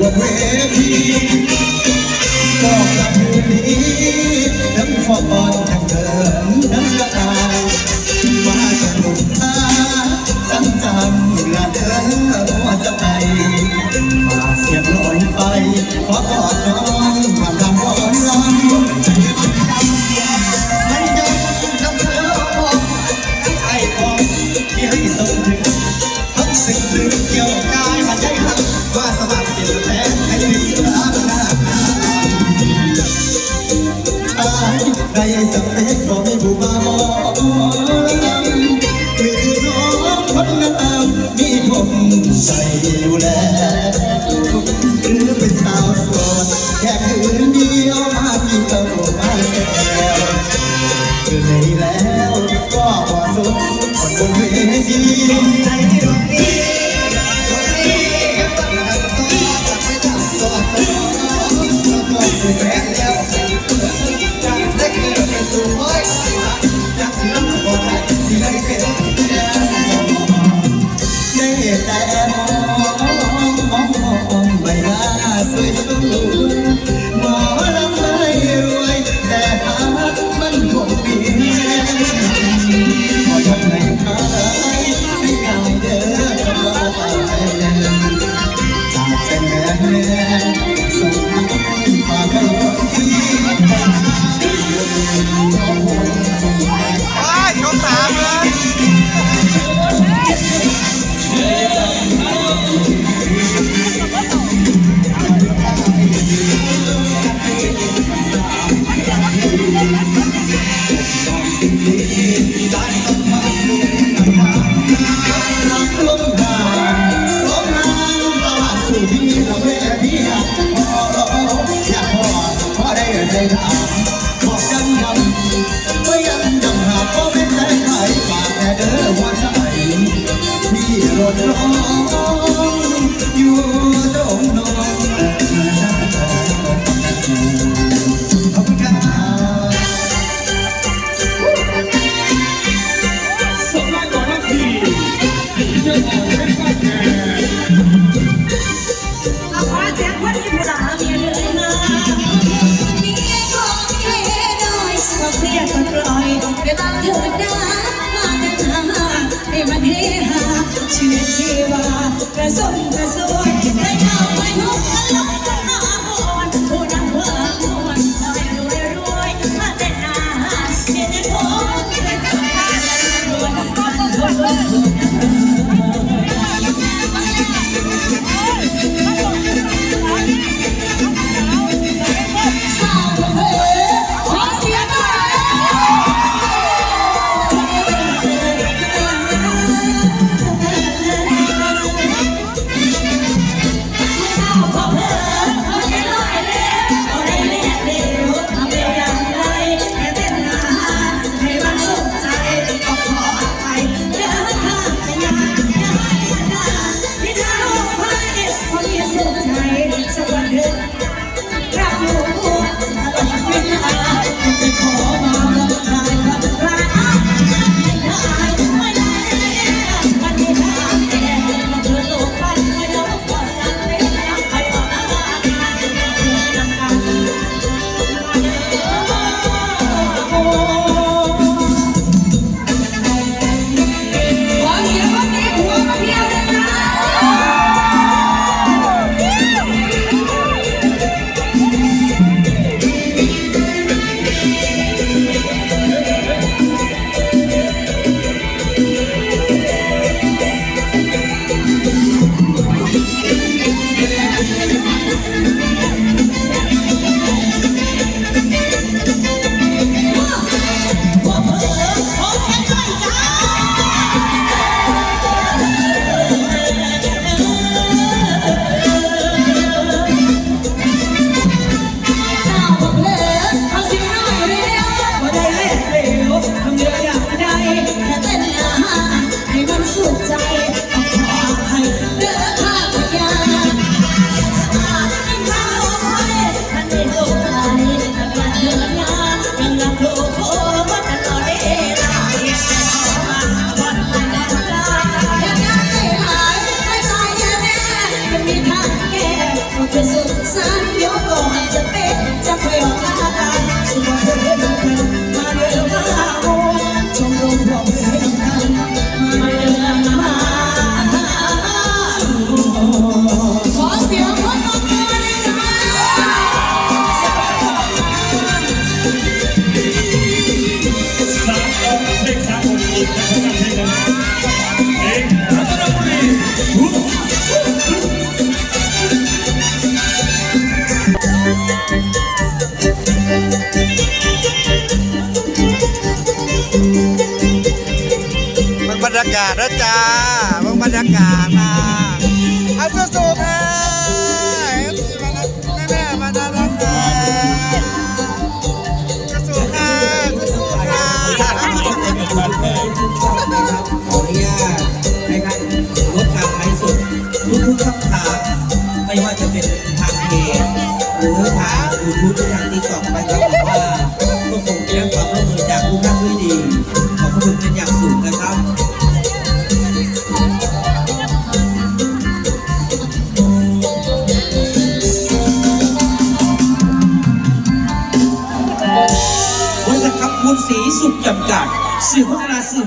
วงเวทีก็กับคืนนี้ทั้งความฝันทั้งเดิน ได้สเปคก็ไม่ผู้มาบอกหรือน้องคนละามีผมใส่อยู่แล้วหรือเป็าวโสดแค่คืนเดียวมาที่เตามาแซวคืนไหนแล้วก็พอสุดคนบนเวทีใจที่ร รักลมห 삶이 닿게. 어째서 삶이 ากาศนะจ้ามันบรรยากาศนะเอาสู้ๆค่ะแม่ๆมาน่ารักค่ะสู้ๆค่ะสู้ๆค่ะขออนุญาตให้ท่านลดการไลฟ์สดทุกๆช่องทางไม่ว่าจะเป็นทางเพจหรือทางยูทูบหรือทางติ๊กต็อกนะครับ สุขจำกัดสื่อโฆษณาสื่อ